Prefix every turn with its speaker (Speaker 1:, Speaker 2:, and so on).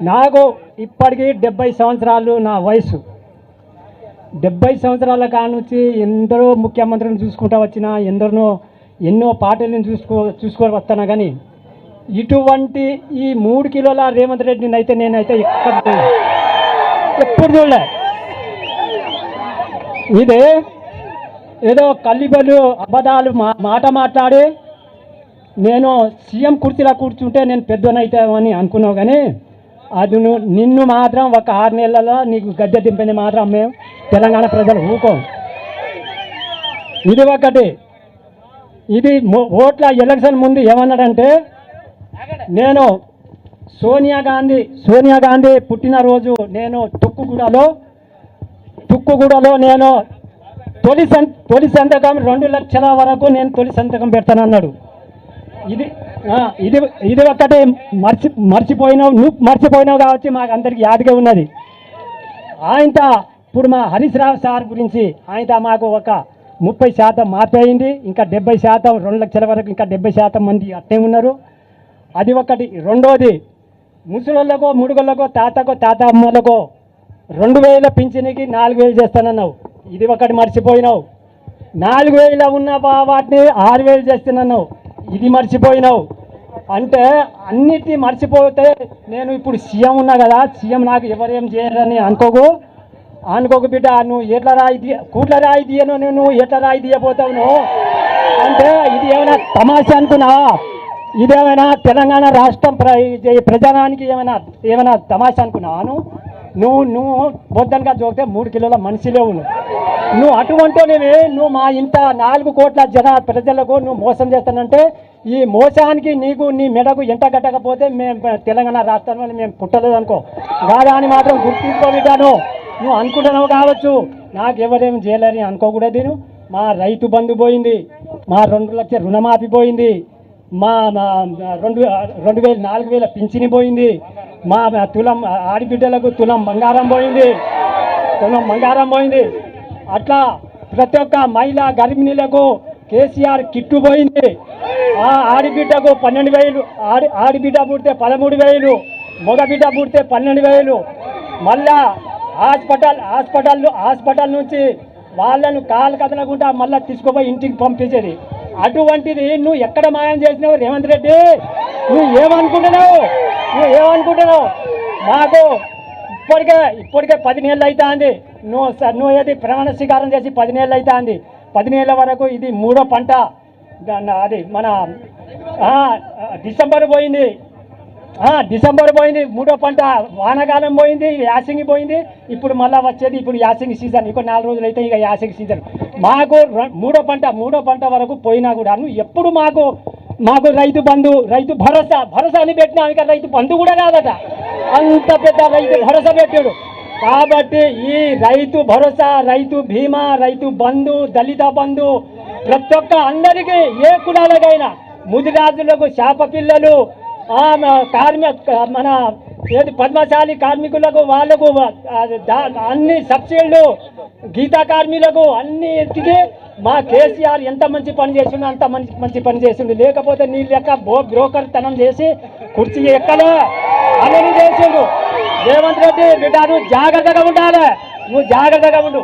Speaker 1: నాకు ఇప్పటికీ డెబ్బై సంవత్సరాలు నా వయసు డెబ్బై సంవత్సరాల కానుంచి ఎందరో ముఖ్యమంత్రిని చూసుకుంటా వచ్చిన ఎందరినో ఎన్నో పార్టీలను చూసుకో చూసుకొని వస్తాను కానీ ఇటువంటి ఈ మూడు కిలోల రేవంత్ రెడ్డిని అయితే నేనైతే ఎక్కడ ఎప్పుడు చూడలే. ఇదే ఏదో కల్లిబలు అబద్ధాలు మాట మాట్లాడి నేను సీఎం కుర్చీలో కూర్చుంటే నేను పెద్దనైతామని అనుకున్నావు కానీ అది నిన్ను మాత్రం ఒక ఆరు నెలలలో నీకు గద్దె దింపింది మాత్రం మేము. తెలంగాణ ప్రజలు ఊకోం. ఇది ఒకటి. ఇది ఓట్ల ఎలక్షన్ ముందు ఏమన్నాడంటే నేను సోనియా గాంధీ సోనియా గాంధీ పుట్టినరోజు నేను తుక్కుగూడలో తుక్కుగూడలో నేను తొలి సం తొలి సంతకం రెండు లక్షల వరకు నేను తొలి సంతకం పెడతానన్నాడు. ఇది ఇది ఇది ఒక్కటే. మర్చి మర్చిపోయినావు నువ్వు మర్చిపోయినావు కాబట్టి మాకు అందరికి యాదిగా ఉన్నది. ఆయనతో ఇప్పుడు మా హరీష్ రావు సార్ గురించి ఆయనతో మాకు ఒక ముప్పై శాతం మార్పు అయింది. ఇంకా డెబ్బై శాతం రెండు లక్షల వరకు ఇంకా డెబ్బై శాతం మంది అట్టే ఉన్నారు. అది ఒకటి. రెండోది ముసలోళ్ళకో ముడుగుళ్ళకో తాతకో తాత అమ్మలకో రెండు వేల పింఛనికి నాలుగు వేలు చేస్తానన్నావు. ఇది ఒకటి మర్చిపోయినావు. నాలుగు వేల ఉన్న వాటిని ఆరు వేలు చేస్తానన్నావు. ఇది మర్చిపోయినావు. అంటే అన్నిటినీ మర్చిపోతే నేను ఇప్పుడు సీఎం ఉన్నా కదా సీఎం నాకు ఎవరేం చేయరని అనుకోకు. అనుకోకు బిడ్డ నువ్వు ఎట్లా రాయి తీయ కూట్ల రాయి తీయను నువ్వు ఎట్లా రాయి తీయబోతావు నువ్వు? అంటే ఇది ఏమైనా తమాషా అనుకున్నా ఇదేమైనా తెలంగాణ రాష్ట్రం ప్ర ప్రజానానికి ఏమైనా ఏమైనా తమాషా అనుకున్నాను నువ్వు? నువ్వు నువ్వు బొద్దనగా చూస్తే మూడు కిలోల మనిషిలే ఉన్నావు నువ్వు. అటువంటి నువ్వు మా ఇంత నాలుగు కోట్ల జన ప్రజలకు నువ్వు మోసం చేస్తానంటే ఈ మోసానికి నీకు నీ మెడకు ఎంట కట్టకపోతే మేము తెలంగాణ రాష్ట్రంలో మేము పుట్టలేదు అనుకో. కాదా అని మాత్రం గుర్తించుకోవిగాను నువ్వు అనుకుంటున్నావు కావచ్చు. నాకు ఎవరేం చేయలేని అనుకోకూడదు నేను. మా రైతు బంధు పోయింది. మా రెండు లక్షల రుణమాఫీ పోయింది. మా మా రెండు రెండు వేల నాలుగు వేల పింఛని పోయింది. మా తులం ఆడిబిడ్డలకు తులం బంగారం పోయింది. తులం బంగారం పోయింది. అట్లా ప్రతి ఒక్క మహిళ గర్భిణీలకు కేసీఆర్ కిట్టు పోయింది. ఆ ఆడిబిడ్డకు పన్నెండు వేలు ఆడి ఆడిబిడ్డ పుడితే పదమూడు వేలు మగబిడ్డ పుడితే పన్నెండు వేలు. మళ్ళా హాస్పిటల్ హాస్పిటల్ హాస్పిటల్ నుంచి వాళ్ళను కాలు కదలకుండా మళ్ళీ తీసుకుపోయి ఇంటికి పంపించేది. అటువంటిది నువ్వు ఎక్కడ మాయం చేసినావు రేవంత్ రెడ్డి? నువ్వు ఏమనుకుంటున్నావు? నువ్వు ఏమనుకుంటున్నావు? మాకు ఇప్పటికే ఇప్పటికే పది నెలలు అవుతుంది నువ్వు సార్ నువ్వు ఏది ప్రమాణ స్వీకారం చేసి పది నెలలు అవుతుంది పది నెలల వరకు ఇది మూడో పంట. అది మన డిసెంబర్ పోయింది. డిసెంబర్ పోయింది మూడో పంట వానాకాలం పోయింది యాసింగి పోయింది. ఇప్పుడు మళ్ళీ వచ్చేది ఇప్పుడు యాసింగి సీజన్. ఇంకో నాలుగు రోజులు అయితే ఇక యాసింగి సీజన్. మాకు మూడో పంట మూడో పంట వరకు పోయినా కూడా నువ్వు ఎప్పుడు మాకు మాకు రైతు బంధు రైతు భరోసా భరోసా అని పెట్టినా. ఇక రైతు బంధు కూడా కాదట. అంత పెద్ద రైతు భరోసా పెట్టాడు. కాబట్టి ఈ రైతు భరోసా రైతు బీమా రైతు బంధు దళిత బంధు ప్రతి ఒక్క అందరికీ ఏ కులాలకైనా ముదిరాజులకు శాప పిల్లలు కార్మిక మన ఏది పద్మశాలి కార్మికులకు వాళ్ళకు అన్ని సబ్సిడీలు గీతా కార్మికులకు అన్నిటికీ మా కేసీఆర్ ఎంత మంచి పని చేసిండో అంత మంచి మంచి పని చేసిండు. లేకపోతే నీ లెక్క బో బ్రోకర్ తనం చేసి కుర్చీ ఎక్కలే? అని చేసిండు. రేవంత్ రెడ్డి బిడ్డ నువ్వు జాగ్రత్తగా ఉండాలి. నువ్వు జాగ్రత్తగా ఉండు.